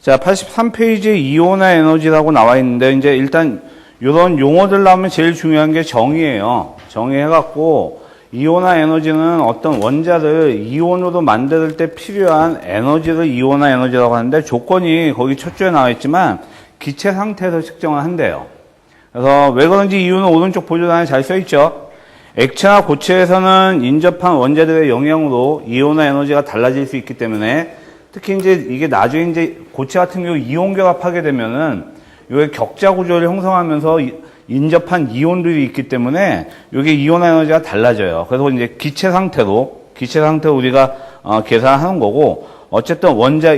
자, 83페이지에 이온화 에너지라고 나와 있는데, 이제 일단 이런 용어들 나오면 제일 중요한 게 정의예요. 정의해갖고, 이온화 에너지는 어떤 원자를 이온으로 만들 때 필요한 에너지를 이온화 에너지라고 하는데, 조건이 거기 첫 줄에 나와 있지만, 기체 상태에서 측정을 한대요. 그래서 왜 그런지 이유는 오른쪽 보조단에 잘 써있죠. 액체나 고체에서는 인접한 원자들의 영향으로 이온화 에너지가 달라질 수 있기 때문에 특히 이제 이게 나중에 이제 고체 같은 경우 이온 결합하게 되면은 요게 격자 구조를 형성하면서 이- 인접한 이온들이 있기 때문에 요게 이온화 에너지가 달라져요. 그래서 이제 기체 상태로 기체 상태로 우리가 어, 계산하는 거고 어쨌든 원자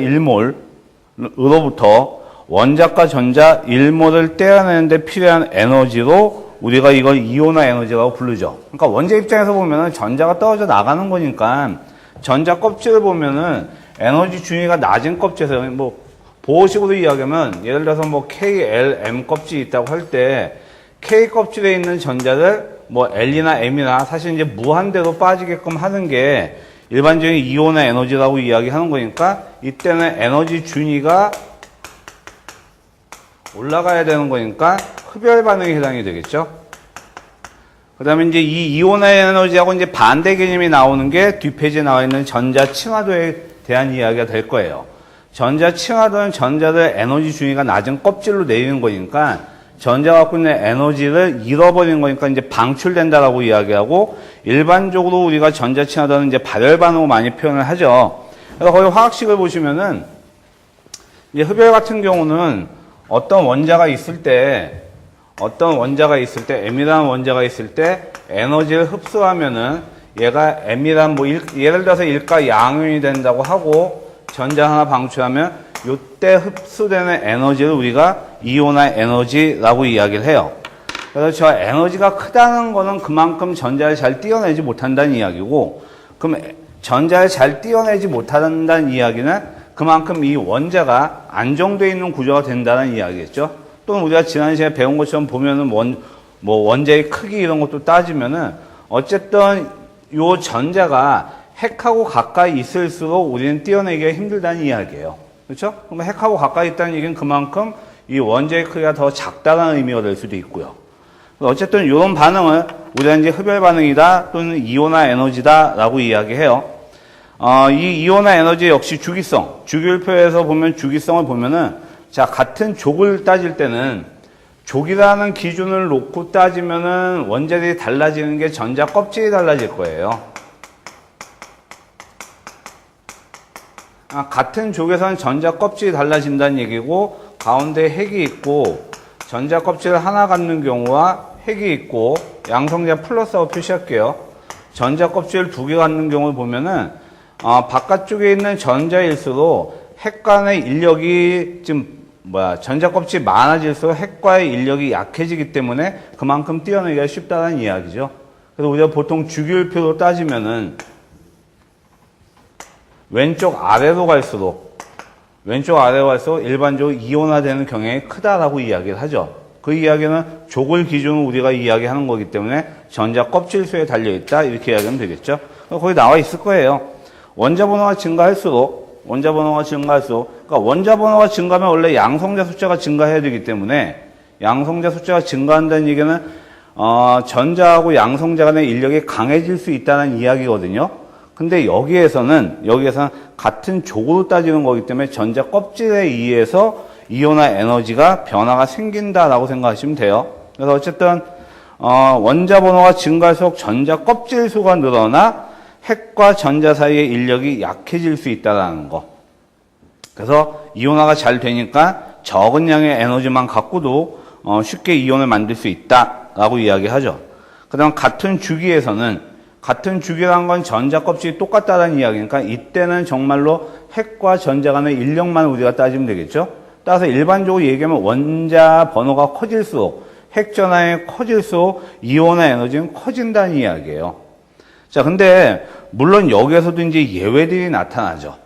1몰으로부터 원자과 전자 1몰을 떼어내는데 필요한 에너지로 우리가 이걸 이온화 에너지라고 부르죠. 그러니까 원자 입장에서 보면은 전자가 떨어져 나가는 거니까 전자 껍질을 보면은 에너지 중위가 낮은 껍질에서 뭐 보호식으로 이야기하면 예를 들어서 뭐 KLM 껍질이 있다고 할 때 K 껍질에 있는 전자를 뭐 L이나 M이나 사실 이제 무한대로 빠지게끔 하는 게 일반적인 이온화 에너지라고 이야기하는 거니까 이때는 에너지 준위가 올라가야 되는 거니까 흡열 반응에 해당이 되겠죠. 그 다음에 이제 이 이온화 에너지하고 이제 반대 개념이 나오는 게 뒷페이지에 나와 있는 전자 층화도에 대한 이야기가 될 거예요. 전자 층화도는 전자들 에너지 중위가 낮은 껍질로 내리는 거니까 전자가 갖고 있는 에너지를 잃어버리는 거니까 이제 방출된다라고 이야기하고 일반적으로 우리가 전자 층화도는 이제 발열 반응으로 많이 표현을 하죠. 그래서 거기 화학식을 보시면은 이제 흡열 같은 경우는 어떤 원자가 있을 때 어떤 원자가 있을 때 M이라는 원자가 있을 때 에너지를 흡수하면은 얘가 M이란 뭐 일- 예를 들어서 일가 양윤이 된다고 하고 전자 하나 방출하면 요때 흡수되는 에너지를 우리가 이온화 에너지라고 이야기를 해요. 그래서 저 에너지가 크다는 거는 그만큼 전자를 잘 띄어내지 못한다는 이야기고 그럼 에- 전자를 잘 띄어내지 못한다는 이야기는 그만큼 이 원자가 안정되어 있는 구조가 된다는 이야기겠죠. 또는 우리가 지난 시간에 배운 것처럼 보면은 원, 뭐 원자의 크기 이런 것도 따지면은 어쨌든 요 전자가 핵하고 가까이 있을수록 우리는 띄어내기가 힘들다는 이야기예요. 그렇죠? 그럼 핵하고 가까이 있다는 얘기는 그만큼 이 원자의 크기가 더 작다는 의미가 될 수도 있고요. 어쨌든 이런 반응을 우리가 이제 흡열 반응이다 또는 이온화 에너지다라고 이야기해요. 어, 이 이온화 에너지 역시 주기성, 주기율표에서 보면 주기성을 보면은 자 같은 족을 따질 때는 족이라는 기준을 놓고 따지면은 원자들이 달라지는 게 전자 껍질이 달라질 거예요. 아, 같은 족에서는 전자 껍질이 달라진다는 얘기고 가운데 핵이 있고 전자 껍질 하나 갖는 경우와 핵이 있고 양성자 플러스하고 표시할게요. 전자 껍질 두 개 갖는 경우를 보면은 어, 바깥쪽에 있는 전자일수록 핵 간의 인력이 좀 뭐야 전자 껍질이 많아질수록 핵과의 인력이 약해지기 때문에 그만큼 띄어내기가 쉽다는 이야기죠. 그래서 우리가 보통 주기율표로 따지면은 왼쪽 아래로 갈수록 왼쪽 아래로 갈수록 일반적으로 이온화되는 경향이 크다라고 이야기를 하죠. 그 이야기는 족을 기준으로 우리가 이야기하는 거기 때문에 전자 껍질 수에 달려 있다 이렇게 이야기하면 되겠죠. 거기 나와 있을 거예요. 원자 번호가 증가할수록 원자 번호가 증가할수록 그러니까 원자 번호가 증가하면 원래 양성자 숫자가 증가해야 되기 때문에 양성자 숫자가 증가한다는 얘기는 어, 전자하고 양성자 간의 인력이 강해질 수 있다는 이야기거든요. 근데 여기에서는 여기에서는 같은 족으로 따지는 거기 때문에 전자 껍질에 의해서 이온화 에너지가 변화가 생긴다라고 생각하시면 돼요. 그래서 어쨌든 어, 원자 번호가 증가할수록 전자 껍질 수가 늘어나 핵과 전자 사이의 인력이 약해질 수 있다라는 거. 그래서 이온화가 잘 되니까 적은 양의 에너지만 갖고도 어, 쉽게 이온을 만들 수 있다라고 이야기하죠. 그다음 같은 주기에서는 같은 주기라는 건 전자 껍질이 똑같다는 이야기니까 이때는 정말로 핵과 전자 간의 인력만 우리가 따지면 되겠죠. 따라서 일반적으로 얘기하면 원자 번호가 커질수록 핵 전하에 커질수록 이온화 에너지는 커진다는 이야기예요. 자, 근데 물론 여기에서도 이제 예외들이 나타나죠.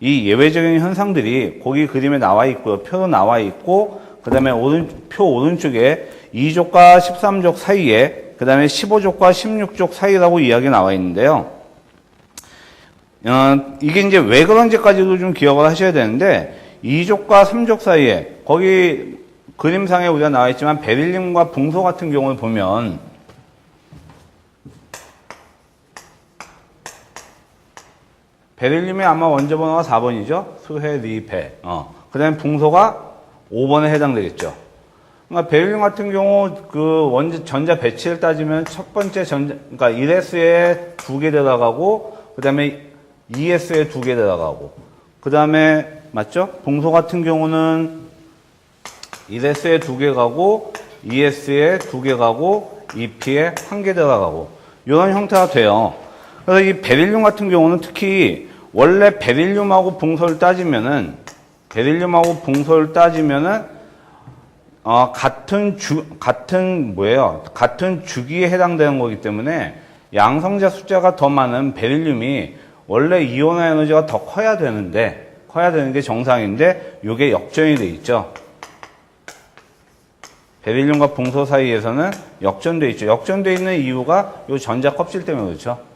이 예외적인 현상들이 거기 그림에 나와 있고요. 표로 나와 있고 그 다음에 오른 표 오른쪽에 2족과 13족 사이에 그 다음에 15족과 16족 사이라고 이야기 나와 있는데요. 어, 이게 이제 왜 그런지까지도 좀 기억을 하셔야 되는데 2족과 3족 사이에 거기 그림상에 우리가 나와 있지만 베릴륨과 붕소 같은 경우를 보면 베릴륨이 아마 원자 번호가 4번이죠. 수해, 리, 배. 어. 그 다음에 붕소가 5번에 해당되겠죠. 그러니까 베릴륨 같은 경우 그 원자 전자 배치를 따지면 첫 번째 전자, 그러니까 1S에 두 개 들어가고, 그 다음에 2S에 두 개 들어가고, 그 다음에, 맞죠? 붕소 같은 경우는 1S에 두 개 가고, 2S에 두 개 가고, 2P에 한 개 들어가고, 이런 형태가 돼요. 그래서 이 베릴륨 같은 경우는 특히 원래 베릴륨하고 붕소를 따지면은 베릴륨하고 붕소를 따지면은 어, 같은 주 같은 뭐예요? 같은 주기에 해당되는 거기 때문에 양성자 숫자가 더 많은 베릴륨이 원래 이온화 에너지가 더 커야 되는데 커야 되는 게 정상인데 이게 역전이 돼 있죠. 베릴륨과 붕소 사이에서는 역전돼 있죠. 역전돼 있는 이유가 이 전자 껍질 때문에 그렇죠.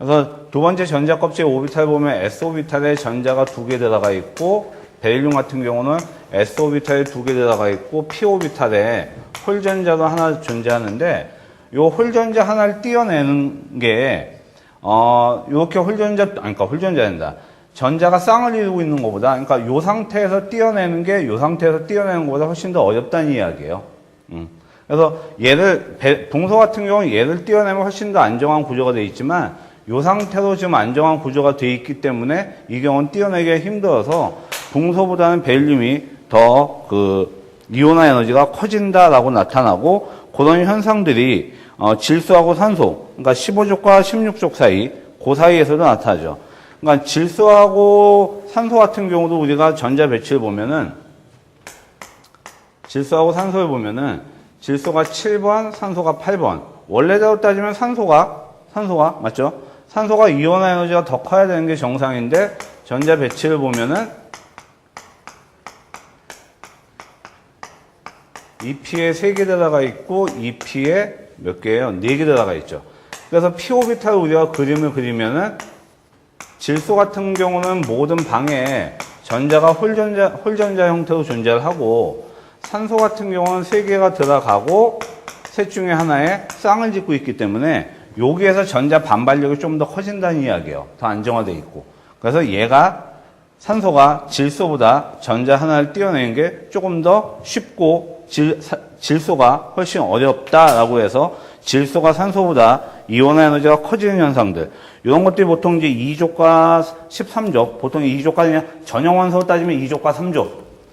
그래서 두 번째 전자 껍질 오비탈 보면 S 오비탈에 전자가 두 개 들어가 있고 베릴륨 같은 경우는 S 오비탈에 두 개 들어가 있고 P 오비탈에 홀 전자도 하나 존재하는데 요홀 전자 하나를 띄어내는 게 어, 이렇게 홀 전자 아니 그러니까 홀 전자된다. 전자가 쌍을 이루고 있는 것보다 그러니까 요 상태에서 띄어내는 게 요 상태에서 띄어내는 것보다 훨씬 더 어렵다는 이야기예요. 음. 그래서 얘를 배- 붕소 같은 경우는 얘를 띄어내면 훨씬 더 안정한 구조가 되어 있지만 이 상태로 지금 안정한 구조가 되어 있기 때문에 이 경우는 띄어내기가 힘들어서 붕소보다는 벨륨이 더 그 이온화 에너지가 커진다라고 나타나고 그런 현상들이 어, 질소하고 산소 그러니까 15족과 16족 사이 그 사이에서도 나타나죠. 그러니까 질소하고 산소 같은 경우도 우리가 전자 배치를 보면은 질소하고 산소를 보면은 질소가 7번, 산소가 8번. 원래대로 따지면 산소가 산소가 맞죠? 산소가 이온화 에너지가 더 커야 되는 게 정상인데 전자 배치를 보면은 EP에 3개 들어가 있고 EP에 몇 개예요? 4개 들어가 있죠. 그래서 P 오비탈 우리가 그림을 그리면은 질소 같은 경우는 모든 방에 전자가 홀전자, 홀전자 형태로 존재를 하고 산소 같은 경우는 세 개가 들어가고 셋 중에 하나에 쌍을 짓고 있기 때문에 여기에서 전자 반발력이 좀 더 커진다는 이야기예요. 더 안정화돼 있고. 그래서 얘가 산소가 질소보다 전자 하나를 띄어내는 게 조금 더 쉽고 질, 사- 질소가 훨씬 어렵다라고 해서 질소가 산소보다 이온화 에너지가 커지는 현상들 이런 것들이 보통 이제 2족과 13족 보통 2족과 그냥 전형 원소로 따지면 2족과 3족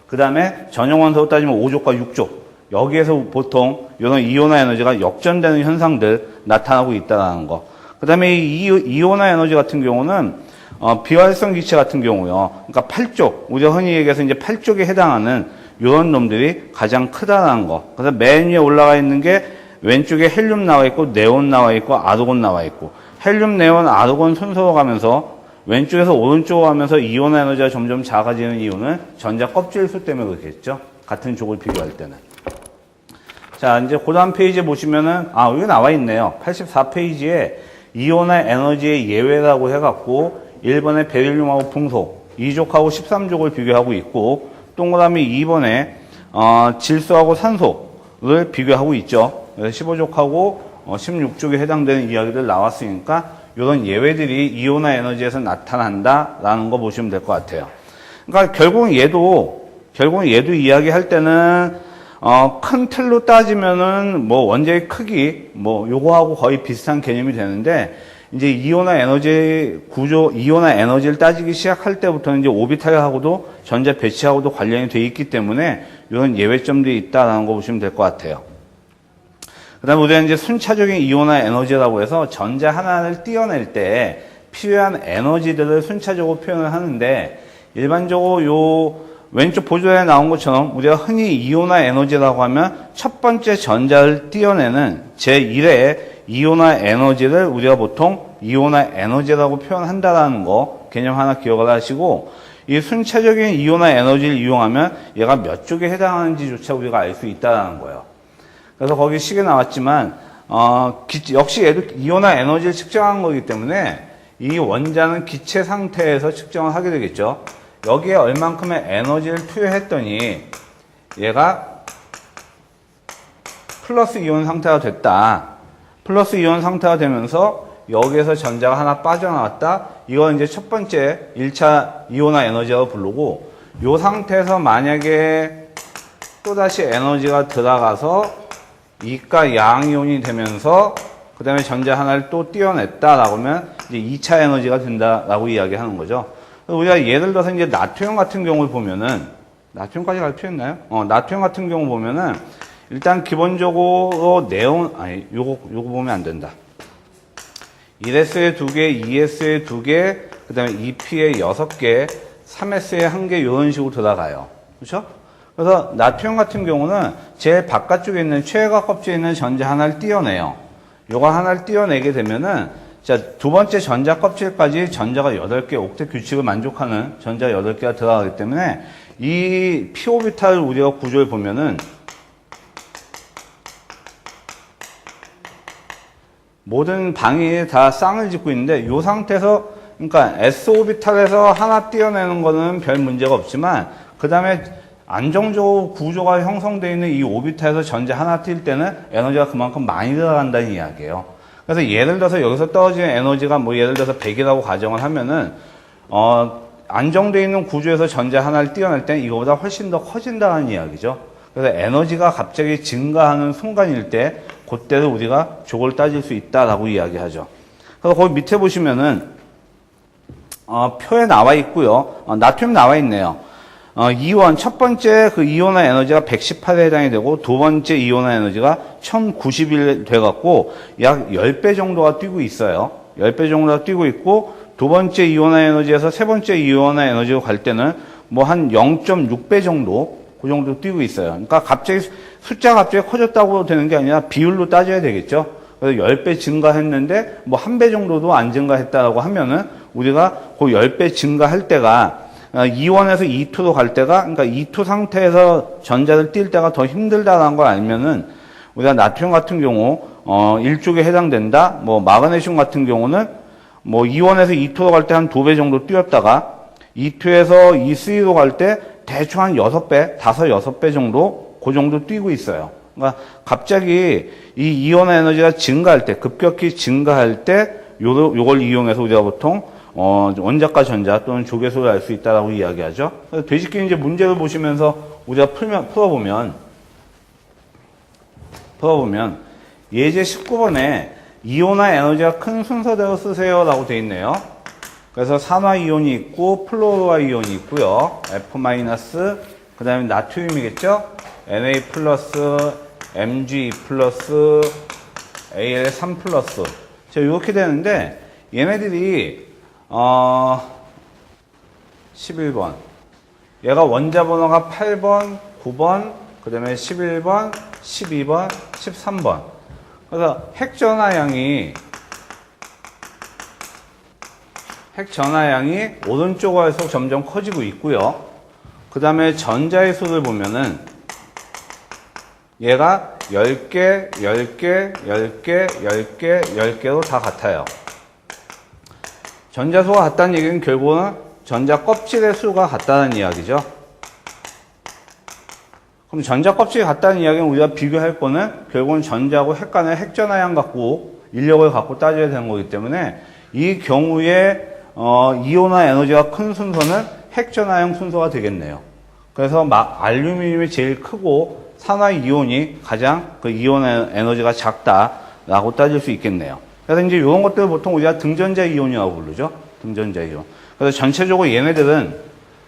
그 다음에 전형 원소로 따지면 5족과 6족 여기에서 보통 이런 이온화 에너지가 역전되는 현상들 나타나고 있다는 거. 그 다음에 이 이온화 에너지 같은 경우는 어, 비활성 기체 같은 경우요. 그러니까 8쪽, 우리가 흔히 얘기해서 이제 8쪽에 해당하는 이런 놈들이 가장 크다라는 거. 그래서 맨 위에 올라가 있는 게 왼쪽에 헬륨 나와 있고 네온 나와 있고 아르곤 나와 있고 헬륨, 네온, 아르곤 순서로 가면서 왼쪽에서 오른쪽으로 가면서 이온화 에너지가 점점 작아지는 이유는 전자 껍질 수 때문에 그렇겠죠. 같은 족을 비교할 때는. 자, 이제 그 다음 페이지에 보시면은, 아, 여기 나와 있네요. 84페이지에 이온화 에너지의 예외라고 해갖고, 1번에 베릴륨하고 붕소, 2족하고 13족을 비교하고 있고, 동그라미 2번에, 어, 질소하고 산소를 비교하고 있죠. 그래서 15족하고 16족에 해당되는 이야기들 나왔으니까, 이런 예외들이 이온화 에너지에서 나타난다라는 거 보시면 될 것 같아요. 그러니까 결국은 얘도, 결국은 얘도 이야기할 때는 어, 큰 틀로 따지면은 뭐 원자의 크기 뭐 요거하고 거의 비슷한 개념이 되는데 이제 이온화 에너지 구조 이온화 에너지를 따지기 시작할 때부터는 이제 오비탈하고도 전자 배치하고도 관련이 돼 있기 때문에 이런 예외점들이 있다라는 거 보시면 될 것 같아요. 그다음에 우리가 이제 순차적인 이온화 에너지라고 해서 전자 하나를 띄어낼 때 필요한 에너지들을 순차적으로 표현을 하는데 일반적으로 요 왼쪽 보조에 나온 것처럼 우리가 흔히 이온화 에너지라고 하면 첫 번째 전자를 띄어내는 제1의 이온화 에너지를 우리가 보통 이온화 에너지라고 표현한다라는 거 개념 하나 기억을 하시고 이 순차적인 이온화 에너지를 이용하면 얘가 몇 쪽에 해당하는지조차 우리가 알 수 있다는 거예요. 그래서 거기 시계 나왔지만 어, 기- 역시 얘도 이온화 에너지를 측정한 거기 때문에 이 원자는 기체 상태에서 측정을 하게 되겠죠. 여기에 얼만큼의 에너지를 투여했더니 얘가 플러스 이온 상태가 됐다. 플러스 이온 상태가 되면서 여기에서 전자가 하나 빠져나왔다. 이건 이제 첫 번째 1차 이온화 에너지라고 부르고 이 상태에서 만약에 또다시 에너지가 들어가서 이가 양이온이 되면서 그 다음에 전자 하나를 또 띄어냈다라고 하면 이제 2차 에너지가 된다라고 이야기하는 거죠. 우리가 예를 들어서 이제 나트륨 같은 경우를 보면은 나트륨까지 갈 필요 있나요? 어, 나트륨 같은 경우 보면은 일단 기본적으로 네온 아니 요거 요거 보면 안 된다. 1S에 두 개, 2S에 두 개, 그 다음에 2P에 여섯 개, 3S에 한 개, 이런 식으로 들어가요. 그렇죠? 그래서 나트륨 같은 경우는 제일 바깥쪽에 있는 최외곽 껍질에 있는 전자 하나를 띄어내요. 요거 하나를 띄어내게 되면은, 자, 두 번째 전자 껍질까지 전자가 8개, 옥텟 규칙을 만족하는 전자 8개가 들어가기 때문에, 이 P오비탈 우리가 구조를 보면은, 모든 방이 다 쌍을 짓고 있는데 이 상태에서 그러니까 S 오비탈에서 하나 띄어내는 거는 별 문제가 없지만 그 다음에 안정적으로 구조가 형성되어 있는 이 오비탈에서 전자 하나 띌 때는 에너지가 그만큼 많이 들어간다는 이야기예요. 그래서 예를 들어서 여기서 떨어지는 에너지가 뭐 예를 들어서 100이라고 가정을 하면은 어 안정되어 있는 구조에서 전자 하나를 띄어낼 때는 이거보다 훨씬 더 커진다는 이야기죠. 그래서 에너지가 갑자기 증가하는 순간일 때 그때를 우리가 저걸 따질 수 있다라고 이야기하죠. 그래서 거기 밑에 보시면은 어, 표에 나와 있고요. 어, 나트륨 나와 있네요. 어, 이온 첫 번째 그 이온화 에너지가 118에 해당이 되고 두 번째 이온화 에너지가 1091 돼갖고 약 10배 정도가 뛰고 있어요. 10배 정도가 뛰고 있고 두 번째 이온화 에너지에서 세 번째 이온화 에너지로 갈 때는 뭐 한 0.6배 정도 그 정도 뛰고 있어요. 그러니까 갑자기 숫자가 갑자기 커졌다고 되는 게 아니라 비율로 따져야 되겠죠. 그래서 10배 증가했는데 뭐 한 배 정도도 안 증가했다라고 하면은 우리가 그 10배 증가할 때가 어, 2원에서 2투로 갈 때가 그러니까 2투 상태에서 전자를 띌 때가 더 힘들다라는 걸 알면은 우리가 나트륨 같은 경우 어 일쪽에 해당된다. 뭐 마그네슘 같은 경우는 뭐 2원에서 2투로 갈 때 한 두 배 정도 뛰었다가 2투에서 2, 3로 갈 때 대충 한 6배, 5, 6배 정도 그 정도 뛰고 있어요. 그러니까 갑자기 이 이온 에너지가 증가할 때 급격히 증가할 때 요, 요걸 이용해서 우리가 보통 어, 원자과 전자 또는 조개소를 알 수 있다라고 이야기하죠. 되직기 이제 문제를 보시면서 우리가 풀면, 풀어보면, 풀어보면, 예제 19번에 이온화 에너지가 큰 순서대로 쓰세요라고 되어 있네요. 그래서 산화 이온이 있고, 플로로아 이온이 있고요. F 그 다음에 나트륨이겠죠? Na 플러스, Mg 플러스, Al3 플러스. 자, 이렇게 되는데, 얘네들이 어, 11번. 얘가 원자 번호가 8번, 9번, 그 다음에 11번, 12번, 13번. 그래서 핵 전하양이, 핵 전하양이 오른쪽으로 할수록 점점 커지고 있고요. 그 다음에 전자의 수를 보면은 얘가 10개, 10개, 10개, 10개, 10개로 다 같아요. 전자수가 같다는 얘기는 결국은 전자 껍질의 수가 같다는 이야기죠. 그럼 전자 껍질이 같다는 이야기는 우리가 비교할 거는 결국은 전자하고 핵 간의 핵전화양 갖고 인력을 갖고 따져야 되는 거기 때문에 이 경우에 어, 이온화 에너지가 큰 순서는 핵전화형 순서가 되겠네요. 그래서 막 알루미늄이 제일 크고 산화 이온이 가장 그 이온 에너지가 작다라고 따질 수 있겠네요. 그래서 이제 이런 것들을 보통 우리가 등전자 이온이라고 부르죠. 등전자 이온. 그래서 전체적으로 얘네들은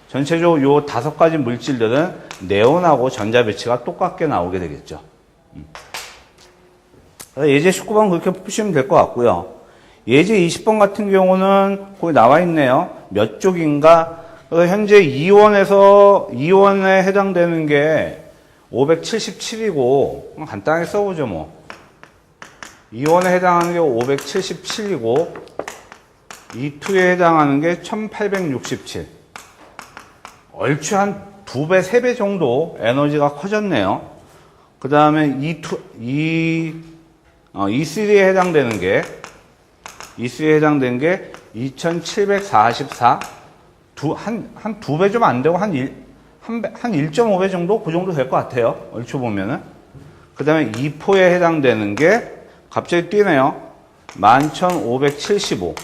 전체적으로 요 다섯 가지 물질들은 네온하고 전자 배치가 똑같게 나오게 되겠죠. 음. 예제 19번 그렇게 푸시면 될 것 같고요. 예제 20번 같은 경우는 거기 나와 있네요. 몇 쪽인가? 그래서 현재 이원에서 이원에 해당되는 게 577이고 간단하게 써보죠 뭐. 이원에 해당하는 게 577이고 E2에 해당하는 게 1867. 얼추 한 두 배, 세 배 정도 에너지가 커졌네요. 그 다음에 E2, E, 어, E3에 해당되는 게, E3에 해당되는 게 2744. 두, 한, 한 두 배 좀 안 되고 한 1, 한, 배- 한 1.5배 정도? 그 정도 될 것 같아요. 얼추 보면은. 그 다음에 2포에 해당되는 게 갑자기 뛰네요. 11,575.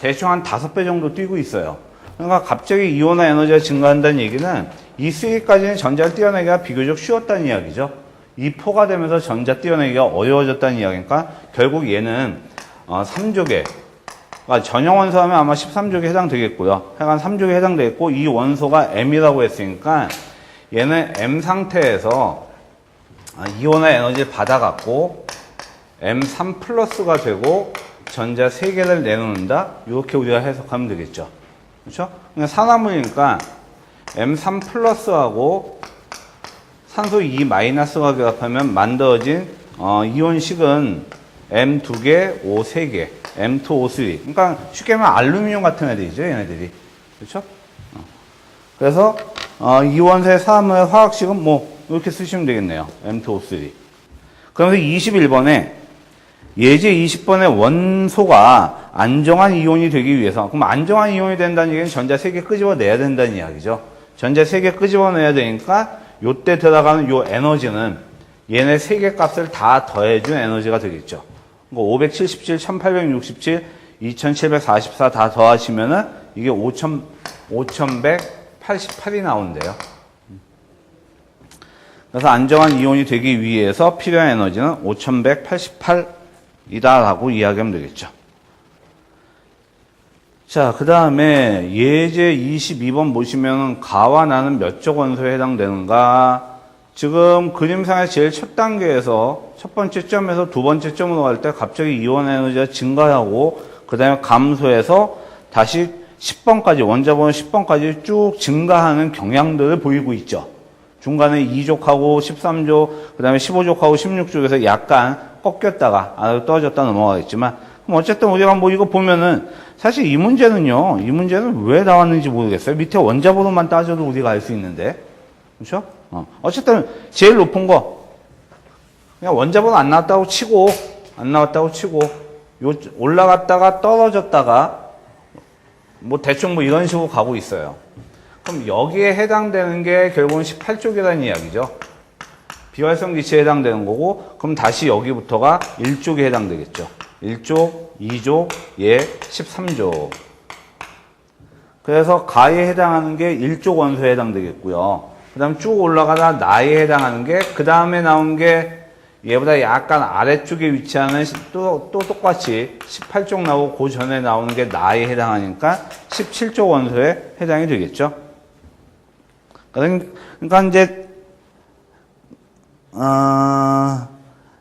대충 한 5배 정도 뛰고 있어요. 그러니까 갑자기 이온화 에너지가 증가한다는 얘기는 이 수위까지는 전자를 띄어내기가 비교적 쉬웠다는 이야기죠. 2포가 되면서 전자 띄어내기가 어려워졌다는 이야기니까 결국 얘는 어, 3족에 그러니까 전형 원소 하면 아마 13족에 해당되겠고요. 하여간 3족에 해당되겠고 이 원소가 M이라고 했으니까 얘는 M 상태에서 아, 이온화 에너지를 받아갖고 M3 플러스가 되고 전자 3개를 내놓는다. 이렇게 우리가 해석하면 되겠죠. 그렇죠? 그러니까 산화물이니까 M3 플러스하고 산소 2 마이너스가 결합하면 만들어진 어, 이온식은 M 2개, O 3개, M2, O3. 그러니까 쉽게 말하면 알루미늄 같은 애들이죠, 얘네들이. 그렇죠? 어. 그래서 어, 이원소의 사암의 화학식은 뭐 이렇게 쓰시면 되겠네요. M2, O3. 그러면서 21번에 예제 20번의 원소가 안정한 이온이 되기 위해서 그럼 안정한 이온이 된다는 얘기는 전자 3개 끄집어내야 된다는 이야기죠. 전자 3개 끄집어내야 되니까 요때 들어가는 요 에너지는 얘네 3개 값을 다 더해준 에너지가 되겠죠. 뭐 577, 1867, 2744 다 더하시면은 이게 5000, 5188이 나온대요. 그래서 안정한 이온이 되기 위해서 필요한 에너지는 5188 이다라고 이야기하면 되겠죠. 자, 그 다음에 예제 22번 보시면 가와 나는 몇적 원소에 해당되는가? 지금 그림상의 제일 첫 단계에서 첫 번째 점에서 두 번째 점으로 갈 때 갑자기 이온 에너지가 증가하고 그 다음에 감소해서 다시 10번까지 원자번호 10번까지 쭉 증가하는 경향들을 보이고 있죠. 중간에 2족하고 13족, 그 다음에 15족하고 16족에서 약간 꺾였다가 아래로 떨어졌다 넘어가겠지만, 어쨌든 우리가 뭐 이거 보면은 사실 이 문제는요, 이 문제는 왜 나왔는지 모르겠어요. 밑에 원자번호만 따져도 우리가 알 수 있는데. 그렇죠? 어. 어쨌든 제일 높은 거, 그냥 원자번호 안 나왔다고 치고, 안 나왔다고 치고, 요, 올라갔다가 떨어졌다가, 뭐 대충 뭐 이런 식으로 가고 있어요. 그럼 여기에 해당되는 게 결국은 18쪽이라는 이야기죠. 비활성 기체에 해당되는 거고, 그럼 다시 여기부터가 1쪽에 해당되겠죠. 1쪽, 2쪽, 예, 13쪽. 그래서 가에 해당하는 게 1쪽 원소에 해당되겠고요. 그 다음 쭉 올라가다 나에 해당하는 게, 그 다음에 나온 게 얘보다 약간 아래쪽에 위치하는 시- 또, 또 똑같이 18쪽 나오고 그 전에 나오는 게 나에 해당하니까 17쪽 원소에 해당이 되겠죠. 그러니까 이제 어,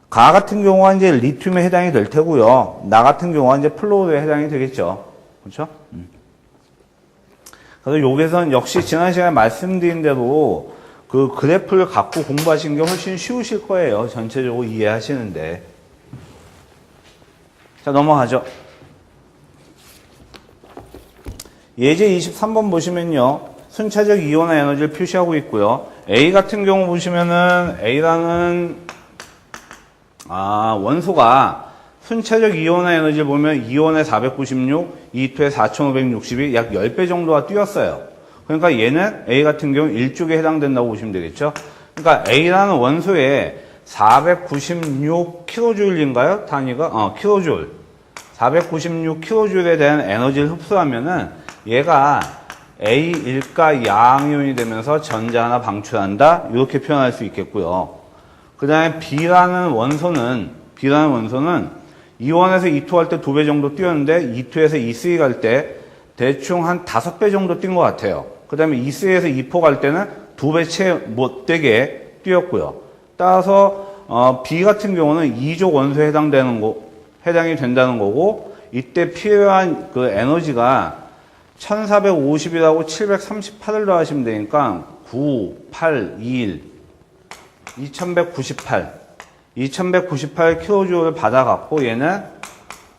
가 같은 경우가 이제 리튬에 해당이 될 테고요. 나 같은 경우가 이제 플로우에 해당이 되겠죠. 그렇죠? 음. 그래서 여기서는 역시 지난 시간에 말씀드린 대로 그 그래프를 갖고 공부하시는 게 훨씬 쉬우실 거예요. 전체적으로 이해하시는데. 자, 넘어가죠. 예제 23번 보시면요. 순차적 이온화 에너지를 표시하고 있고요. A 같은 경우 보시면은 A라는 아, 원소가 순차적 이온화 에너지를 보면 이온에 496, E2에 4562, 약 10배 정도가 뛰었어요. 그러니까 얘는 A 같은 경우 1쪽에 해당된다고 보시면 되겠죠. 그러니까 A라는 원소에 496kJ인가요? 단위가? 어, kJ. 496kJ에 대한 에너지를 흡수하면은 얘가 A 일가 양이온이 되면서 전자 하나 방출한다. 이렇게 표현할 수 있겠고요. 그 다음에 B라는 원소는, B라는 원소는 E1에서 E2 할때 두 배 정도 뛰었는데 E2에서 E3 갈때 대충 한 다섯 배 정도 뛴 것 같아요. 그 다음에 E3에서 E4 갈 때는 두 배 채 못 되게 뛰었고요. 따라서 어, B 같은 경우는 2족 원소에 해당되는 거, 해당이 된다는 거고 이때 필요한 그 에너지가 1450이라고 738을 더하시면 되니까 9, 8, 2, 1 2198 2198kJ를 받아갖고 얘는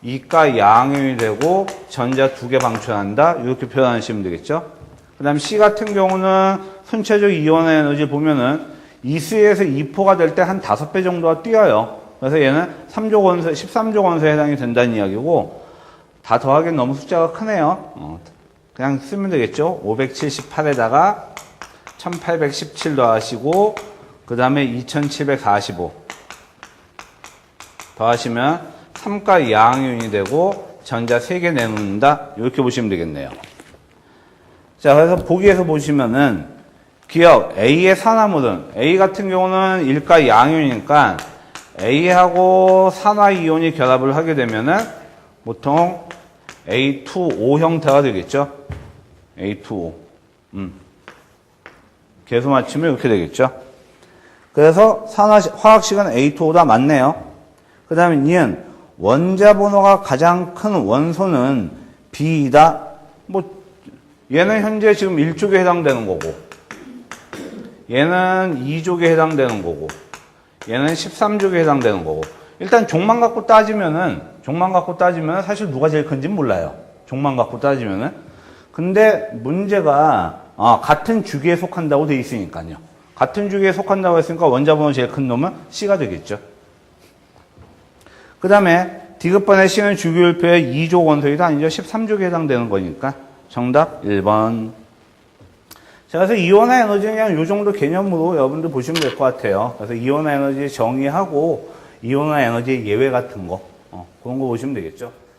이가 양염이 되고 전자 두 개 방출한다. 이렇게 표현하시면 되겠죠? 그 다음 C 같은 경우는 순차적 이온의 에너지 보면은 2수에서 2포가 될 때한 다섯 배 정도가 뛰어요. 그래서 얘는 3조 원소 13조 원소에 해당이 된다는 이야기고 다 더하기엔 너무 숫자가 크네요. 어, 그냥 쓰면 되겠죠. 578에다가 1817 더하시고 그 다음에 2745 더하시면 3가 양윤이 되고 전자 3개 내놓는다. 이렇게 보시면 되겠네요. 자, 그래서 보기에서 보시면은 기억 A의 산화물은 A 같은 경우는 일가 양윤이니까 A하고 산화 이온이 결합을 하게 되면은 보통 A2O 형태가 되겠죠. A2O. 음. 계수 맞추면 이렇게 되겠죠. 그래서 산화 화학식은 A2O다 맞네요. 그 다음에 니은 원자 번호가 가장 큰 원소는 B이다. 뭐 얘는 현재 지금 1족에 해당되는 거고 얘는 2족에 해당되는 거고 얘는 13족에 해당되는 거고 일단 종만 갖고 따지면은 종만 갖고 따지면 사실 누가 제일 큰지 몰라요. 종만 갖고 따지면은 근데 문제가 아, 같은 주기에 속한다고 돼 있으니까요. 같은 주기에 속한다고 했으니까 원자 번호 제일 큰 놈은 C가 되겠죠. 그 다음에 디귿번의 C는 주기율표의 2조 원소이도 아니죠. 13족에 해당되는 거니까 정답 1번. 자, 그래서 이온화 에너지 그냥 요 정도 개념으로 여러분들 보시면 될 것 같아요. 그래서 이온화 에너지 정의하고 이온화 에너지 예외 같은 거, 어, 그런 거 보시면 되겠죠.